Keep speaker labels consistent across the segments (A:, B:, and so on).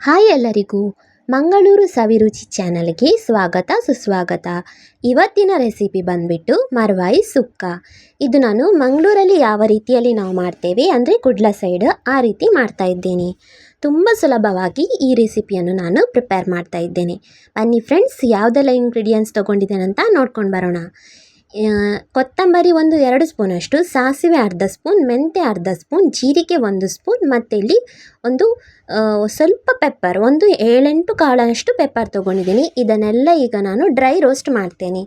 A: Hi ಎಲ್ಲರಿಗೂ ಮಂಗಳೂರು ಸವಿರುಚಿ ಚಾನಲ್ಗೆ ಸ್ವಾಗತ, ಸುಸ್ವಾಗತ. ಇವತ್ತಿನ ರೆಸಿಪಿ ಬಂದ್ಬಿಟ್ಟು ಮರ್ವಾಯಿ ಸುಕ್ಕ. ಇದು ನಾನು ಮಂಗಳೂರಲ್ಲಿ ಯಾವ ರೀತಿಯಲ್ಲಿ ನಾವು ಮಾಡ್ತೇವೆ ಅಂದರೆ ಕುಡ್ಲ ಸೈಡ್ ಆ ರೀತಿ ಮಾಡ್ತಾ ಇದ್ದೇನೆ. ತುಂಬ ಸುಲಭವಾಗಿ ಈ ರೆಸಿಪಿಯನ್ನು ನಾನು ಪ್ರಿಪೇರ್ ಮಾಡ್ತಾ ಇದ್ದೇನೆ. ಬನ್ನಿ ಫ್ರೆಂಡ್ಸ್, ಯಾವುದೆಲ್ಲ ಇಂಗ್ರೀಡಿಯೆಂಟ್ಸ್ ತೊಗೊಂಡಿದ್ದೇನೆ ಅಂತ ನೋಡ್ಕೊಂಡು ಬರೋಣ. ಕೊತ್ತಂಬರಿ ಒಂದು ಎರಡು ಸ್ಪೂನಷ್ಟು ಸಾಸಿವೆ ಅರ್ಧ ಸ್ಪೂನ್ ಮೆಂತ್ಯ ಅರ್ಧ ಸ್ಪೂನ್, ಜೀರಿಗೆ ಒಂದು ಸ್ಪೂನ್, ಮತ್ತು ಇಲ್ಲಿ ಒಂದು ಸ್ವಲ್ಪ ಪೆಪ್ಪರ್ ಒಂದು ಏಳೆಂಟು ಕಾಳಷ್ಟು ಪೆಪ್ಪರ್ ತೊಗೊಂಡಿದ್ದೀನಿ. ಇದನ್ನೆಲ್ಲ ಈಗ ನಾನು ಡ್ರೈ ರೋಸ್ಟ್ ಮಾಡ್ತೇನೆ.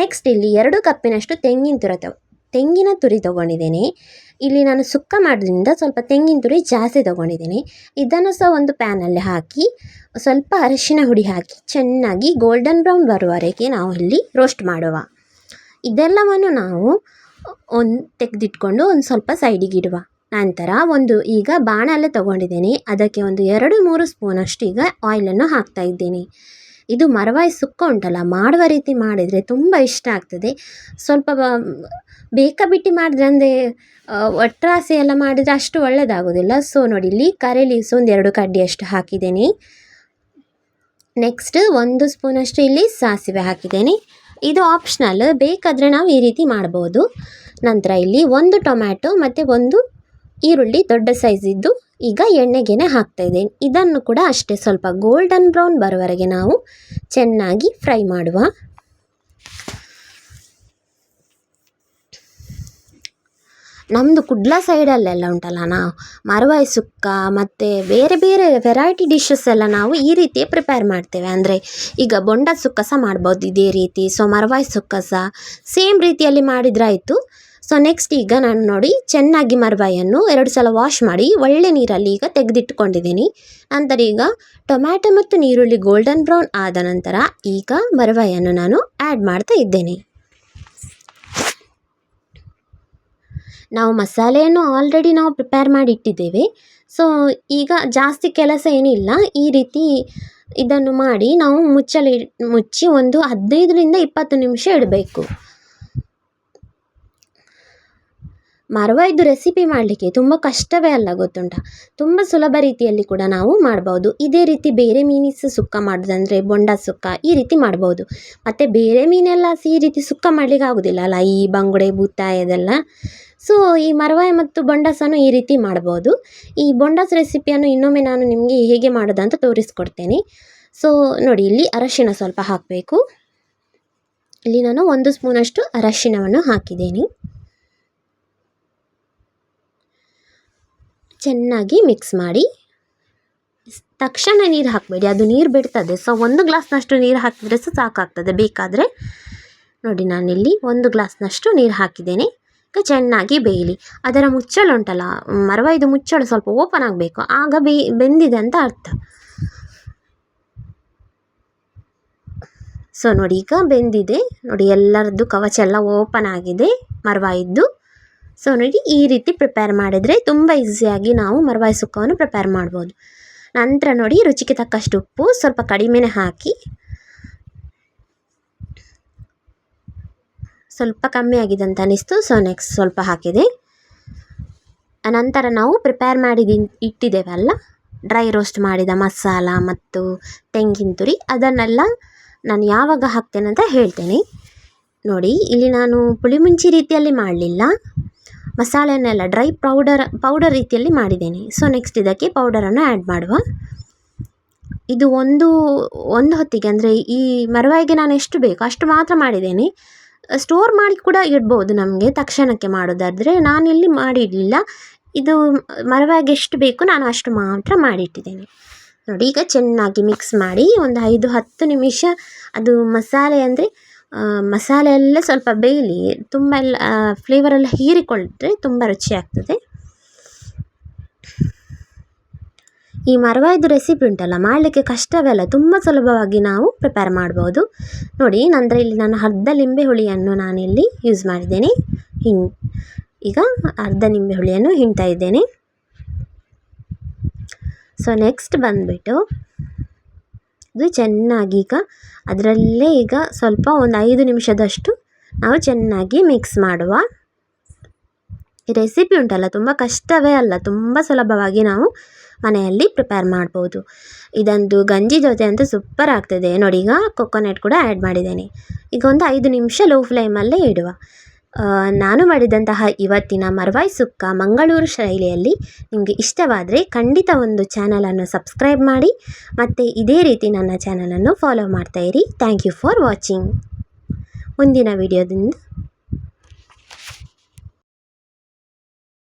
A: ನೆಕ್ಸ್ಟ್ ಇಲ್ಲಿ ಎರಡು ಕಪ್ಪಿನಷ್ಟು ತೆಂಗಿನ ತುರಿ ತಗೊ, ತೆಂಗಿನ ತುರಿ ತೊಗೊಂಡಿದ್ದೀನಿ. ಇಲ್ಲಿ ನಾನು ಸುಕ್ಕ ಮಾಡೋದ್ರಿಂದ ಸ್ವಲ್ಪ ತೆಂಗಿನ ತುರಿ ಜಾಸ್ತಿ ತೊಗೊಂಡಿದ್ದೀನಿ. ಇದನ್ನು ಸಹ ಒಂದು ಪ್ಯಾನಲ್ಲಿ ಹಾಕಿ, ಸ್ವಲ್ಪ ಅರಿಶಿನ ಹುಡಿ ಹಾಕಿ, ಚೆನ್ನಾಗಿ ಗೋಲ್ಡನ್ ಬ್ರೌನ್ ಬರುವವರೆಗೆ ನಾವು ಇಲ್ಲಿ ರೋಸ್ಟ್ ಮಾಡುವ. ಇದೆಲ್ಲವನ್ನು ನಾವು ಒಂದು ತೆಗೆದಿಟ್ಕೊಂಡು ಒಂದು ಸ್ವಲ್ಪ ಸೈಡಿಗಿಡುವ ನಂತರ ಒಂದು ಈಗ ಬಾಣಲೆ ತಗೊಂಡಿದ್ದೀನಿ. ಅದಕ್ಕೆ ಒಂದು ಎರಡು ಮೂರು ಸ್ಪೂನಷ್ಟು ಈಗ ಆಯಿಲನ್ನು ಹಾಕ್ತಾ ಇದ್ದೀನಿ. ಇದು ಮರವಾಯಿ ಸುಕ್ಕ ಉಂಟಲ್ಲ, ಮಾಡುವ ರೀತಿ ಮಾಡಿದರೆ ತುಂಬ ಇಷ್ಟ ಆಗ್ತದೆ. ಸ್ವಲ್ಪ ಬ- ಬೇಕಾಬಿಟ್ಟಿ ಮಾಡಿದ್ರೆ ಅಂದರೆ ಒಟ್ರಾಸೆ ಎಲ್ಲ ಮಾಡಿದರೆ ಅಷ್ಟು ಒಳ್ಳೆಯದಾಗೋದಿಲ್ಲ ಸೊ ನೋಡಿ, ಇಲ್ಲಿ ಕರೆ ಲೀವ್ಸ್ ಒಂದು ಎರಡು ಕಡ್ಡಿಯಷ್ಟು ಹಾಕಿದ್ದೀನಿ. ನೆಕ್ಸ್ಟ್ ಒಂದು ಸ್ಪೂನಷ್ಟು ಇಲ್ಲಿ ಸಾಸಿವೆ ಹಾಕಿದ್ದೇನೆ. ಇದು ಆಪ್ಷನಲ್ ಬೇಕಾದರೆ ನಾವು ಈ ರೀತಿ ಮಾಡ್ಬೋದು. ನಂತರ ಇಲ್ಲಿ ಒಂದು ಟೊಮ್ಯಾಟೊ ಮತ್ತು ಒಂದು ಈರುಳ್ಳಿ ದೊಡ್ಡ ಸೈಜಿದ್ದು ಈಗ ಎಣ್ಣೆಗೆನೆ ಹಾಕ್ತಾ ಇದ್ದೇನೆ. ಇದನ್ನು ಕೂಡ ಅಷ್ಟೇ ಸ್ವಲ್ಪ ಗೋಲ್ಡನ್ ಬ್ರೌನ್ ಬರೋವರೆಗೆ ನಾವು ಚೆನ್ನಾಗಿ ಫ್ರೈ ಮಾಡುವ. ನಮ್ಮದು ಕುಡ್ಲ ಸೈಡಲ್ಲೆಲ್ಲ ಉಂಟಲ್ಲ ನಾವು. ಮರವಾಯಿ ಸುಕ್ಕ ಮತ್ತು ಬೇರೆ ಬೇರೆ ವೆರೈಟಿ ಡಿಶಸ್ ಎಲ್ಲ ನಾವು ಈ ರೀತಿಯೇ ಪ್ರಿಪೇರ್ ಮಾಡ್ತೇವೆ. ಅಂದರೆ ಈಗ ಬೊಂಡ ಸುಕ್ಕ ಸಹ ಮಾಡ್ಬೋದು ಇದೇ ರೀತಿ. ಸೊ ಮರವಾಯಿ ಸುಕ್ಕ ಸಹ ಸೇಮ್ ರೀತಿಯಲ್ಲಿ ಮಾಡಿದ್ರಾಯಿತು ಸೊ ನೆಕ್ಸ್ಟ್ ಈಗ ನಾನು ನೋಡಿ ಚೆನ್ನಾಗಿ ಮರವಾಯಿಯನ್ನು ಎರಡು ಸಲ ವಾಶ್ ಮಾಡಿ ಒಳ್ಳೆ ನೀರಲ್ಲಿ ಈಗ ತೆಗೆದಿಟ್ಕೊಂಡಿದ್ದೀನಿ. ನಂತರ ಈಗ ಟೊಮ್ಯಾಟೊ ಮತ್ತು ನೀರುಳ್ಳಿ ಗೋಲ್ಡನ್ ಬ್ರೌನ್ ಆದ ನಂತರ ಈಗ ಮರವಾಯಿಯನ್ನು ನಾನು ಆ್ಯಡ್ ಮಾಡ್ತಾ ಇದ್ದೇನೆ. ನಾವು ಮಸಾಲೆಯನ್ನು ಆಲ್ರೆಡಿ ನಾವು ಪ್ರಿಪೇರ್ ಮಾಡಿ ಇಟ್ಟಿದ್ದೇವೆ ಸೊ ಈಗ ಜಾಸ್ತಿ ಕೆಲಸ ಏನಿಲ್ಲ. ಈ ರೀತಿ ಇದನ್ನು ಮಾಡಿ ನಾವು ಮುಚ್ಚಲಿ, ಮುಚ್ಚಿ ಒಂದು ಹದಿನೈದರಿಂದ ಇಪ್ಪತ್ತು ನಿಮಿಷ ಇಡಬೇಕು. ಮರವಾಯ್ದು ರೆಸಿಪಿ ಮಾಡಲಿಕ್ಕೆ ತುಂಬ ಕಷ್ಟವೇ ಅಲ್ಲ ಗೊತ್ತುಂಟ? ತುಂಬ ಸುಲಭ ರೀತಿಯಲ್ಲಿ ಕೂಡ ನಾವು ಮಾಡ್ಬೋದು. ಇದೇ ರೀತಿ ಬೇರೆ ಮೀನಿಸ ಸುಕ್ಕ ಮಾಡೋದಂದರೆ ಬೊಂಡ ಸುಕ್ಕ ಈ ರೀತಿ ಮಾಡ್ಬೌದು. ಮತ್ತು ಬೇರೆ ಮೀನೆಲ್ಲ ಸಿ ಈ ರೀತಿ ಸುಕ್ಕ ಮಾಡಲಿಕ್ಕೆ ಆಗೋದಿಲ್ಲ ಅಲ್ಲ? ಈ ಬಂಗುಡೆ, ಬೂತಾಯಿ ಅದೆಲ್ಲ. ಸೊ ಈ ಮರವಾಯ ಮತ್ತು ಬೊಂಡಸನ್ನು ಈ ರೀತಿ ಮಾಡ್ಬೋದು. ಈ ಬೊಂಡಾಸ್ ರೆಸಿಪಿಯನ್ನು ಇನ್ನೊಮ್ಮೆ ನಾನು ನಿಮಗೆ ಹೇಗೆ ಮಾಡೋದಂತ ತೋರಿಸ್ಕೊಡ್ತೇನೆ. ಸೊ ನೋಡಿ, ಇಲ್ಲಿ ಅರಶಿನ ಸ್ವಲ್ಪ ಹಾಕಬೇಕು. ಇಲ್ಲಿ ನಾನು ಒಂದು ಸ್ಪೂನಷ್ಟು ಅರಶಿಣವನ್ನು ಹಾಕಿದ್ದೇನೆ. ಚೆನ್ನಾಗಿ ಮಿಕ್ಸ್ ಮಾಡಿ. ತಕ್ಷಣ ನೀರು ಹಾಕಬೇಡಿ. ಅದು ನೀರು ಬಿಡ್ತದೆ. ಸೊ ಒಂದು ಗ್ಲಾಸ್ನಷ್ಟು ನೀರು ಹಾಕಿದರೆ ಸಹ ಸಾಕಾಗ್ತದೆ. ಬೇಕಾದರೆ ನೋಡಿ ನಾನಿಲ್ಲಿ ಒಂದು ಗ್ಲಾಸ್ನಷ್ಟು ನೀರು ಹಾಕಿದ್ದೇನೆ. ಈಗ ಚೆನ್ನಾಗಿ ಬೇಯಲಿ. ಅದರ ಮುಚ್ಚಳ ಉಂಟಲ್ಲ, ಮರವಾಯ್ದು ಮುಚ್ಚಳು ಸ್ವಲ್ಪ ಓಪನ್ ಆಗಬೇಕು. ಆಗ ಬೆಂದಿದೆ ಅಂತ ಅರ್ಥ. ಸೊ ನೋಡಿ ಈಗ ಬೆಂದಿದೆ. ನೋಡಿ ಎಲ್ಲರದ್ದು ಕವಚ ಎಲ್ಲ ಓಪನ್ ಆಗಿದೆ. ಮರವಾಯಿದ್ದು ಸೊ ನೋಡಿ, ಈ ರೀತಿ ಪ್ರಿಪೇರ್ ಮಾಡಿದರೆ ತುಂಬ ಈಸಿಯಾಗಿ ನಾವು ಮರವಾಯಿ ಸುಕ್ಕವನ್ನು ಪ್ರಿಪೇರ್ ಮಾಡ್ಬೋದು. ನಂತರ ನೋಡಿ, ರುಚಿಗೆ ತಕ್ಕಷ್ಟು ಉಪ್ಪು ಸ್ವಲ್ಪ ಕಡಿಮೆನೇ ಹಾಕಿ, ಸ್ವಲ್ಪ ಕಮ್ಮಿ ಆಗಿದೆ ಅಂತ ಅನಿಸ್ತು. ಸೊ ನೆಕ್ಸ್ಟ್ ಸ್ವಲ್ಪ ಹಾಕಿದೆ. ನಂತರ ನಾವು ಪ್ರಿಪೇರ್ ಮಾಡಿದ ಇಟ್ಟಿದ್ದೇವಲ್ಲ ಡ್ರೈ ರೋಸ್ಟ್ ಮಾಡಿದ ಮಸಾಲ ಮತ್ತು ತೆಂಗಿನ ತುರಿ, ಅದನ್ನೆಲ್ಲ ನಾನು ಯಾವಾಗ ಹಾಕ್ತೇನೆ ಅಂತ ಹೇಳ್ತೇನೆ. ನೋಡಿ, ಇಲ್ಲಿ ನಾನು ಪುಳಿಮುಂಚಿ ರೀತಿಯಲ್ಲಿ ಮಾಡಲಿಲ್ಲ. ಮಸಾಲೆನೆಲ್ಲ ಡ್ರೈ ಪೌಡರ್ ಪೌಡರ್ ರೀತಿಯಲ್ಲಿ ಮಾಡಿದ್ದೇನೆ. ಸೊ ನೆಕ್ಸ್ಟ್ ಇದಕ್ಕೆ ಪೌಡರನ್ನು ಆ್ಯಡ್ ಮಾಡುವ. ಇದು ಒಂದು ಒಂದು ಹೊತ್ತಿಗೆ ಅಂದರೆ ಈ ಮರವಾಯಿಗೆ ನಾನು ಎಷ್ಟು ಬೇಕು ಅಷ್ಟು ಮಾತ್ರ ಮಾಡಿದ್ದೇನೆ. ಸ್ಟೋರ್ ಮಾಡಿ ಕೂಡ ಇಡ್ಬೋದು ನಮಗೆ ತಕ್ಷಣಕ್ಕೆ ಮಾಡೋದಾದರೆ. ನಾನಿಲ್ಲಿ ಮಾಡಿಡಲಿಲ್ಲ ಇದು ಮರವಾಗಿ ಎಷ್ಟು ಬೇಕು ನಾನು ಅಷ್ಟು ಮಾತ್ರ ಮಾಡಿಟ್ಟಿದ್ದೇನೆ. ನೋಡಿ, ಈಗ ಚೆನ್ನಾಗಿ ಮಿಕ್ಸ್ ಮಾಡಿ ಒಂದು ಐದು ಹತ್ತು ನಿಮಿಷ ಅದು ಮಸಾಲೆ ಅಂದರೆ ಮಸಾಲೆ ಎಲ್ಲ ಸ್ವಲ್ಪ ಬೇಯಲಿ, ತುಂಬ ಎಲ್ಲ ಫ್ಲೇವರೆಲ್ಲ ಹೀರಿಕೊಂಡ್ರೆ ತುಂಬ ರುಚಿಯಾಗ್ತದೆ. ಈ ಮರವಾಯ್ದು ರೆಸಿಪಿ ಉಂಟಲ್ಲ, ಮಾಡಲಿಕ್ಕೆ ಕಷ್ಟವೇ ಅಲ್ಲ ತುಂಬ ಸುಲಭವಾಗಿ ನಾವು ಪ್ರಿಪೇರ್ ಮಾಡ್ಬೋದು. ನೋಡಿ ನಂತರ ಇಲ್ಲಿ ನಾನು ಅರ್ಧ ಲಿಂಬೆ ಹುಳಿಯನ್ನು ನಾನಿಲ್ಲಿ ಯೂಸ್ ಮಾಡಿದ್ದೇನೆ. ಹಿಂ, ಈಗ ಅರ್ಧ ನಿಂಬೆ ಹುಳಿಯನ್ನು ಹಿಂಡ್ತಾ ಇದ್ದೇನೆ. ಸೊ ನೆಕ್ಸ್ಟ್ ಬಂದುಬಿಟ್ಟು ಇದು ಚೆನ್ನಾಗಿ ಈಗ ಅದರಲ್ಲೇ ಈಗ ಸ್ವಲ್ಪ ಒಂದು ಐದು ನಿಮಿಷದಷ್ಟು ನಾವು ಚೆನ್ನಾಗಿ ಮಿಕ್ಸ್ ಮಾಡುವ. ರೆಸಿಪಿ ಉಂಟಲ್ಲ, ತುಂಬ ಕಷ್ಟವೇ ಅಲ್ಲ, ತುಂಬ ಸುಲಭವಾಗಿ ನಾವು ಮನೆಯಲ್ಲಿ ಪ್ರಿಪೇರ್ ಮಾಡ್ಬೋದು. ಇದೊಂದು ಗಂಜಿ ಜೊತೆ ಅಂತೂ ಸೂಪರ್ ಆಗ್ತದೆ. ನೋಡಿ ಈಗ ಕೊಕೊನೆಟ್ ಕೂಡ ಆ್ಯಡ್ ಮಾಡಿದ್ದೇನೆ. ಈಗ ಒಂದು ಐದು ನಿಮಿಷ ಲೋ ಫ್ಲೇಮಲ್ಲೇ ಇಡುವ. ನಾನು ಮಾಡಿದಂತಹ ಇವತ್ತಿನ ಮರ್ವಾಯ್ ಸುಕ್ಕ ಮಂಗಳೂರು ಶೈಲಿಯಲ್ಲಿ ನಿಮಗೆ ಇಷ್ಟವಾದರೆ ಖಂಡಿತ ಒಂದು ಚಾನಲನ್ನು ಸಬ್ಸ್ಕ್ರೈಬ್ ಮಾಡಿ ಮತ್ತು ಇದೇ ರೀತಿ ನನ್ನ ಚಾನಲನ್ನು ಫಾಲೋ ಮಾಡ್ತಾ ಇರಿ. ಥ್ಯಾಂಕ್ ಯು ಫಾರ್ ವಾಚಿಂಗ್ ಮುಂದಿನ ವಿಡಿಯೋದಿಂದ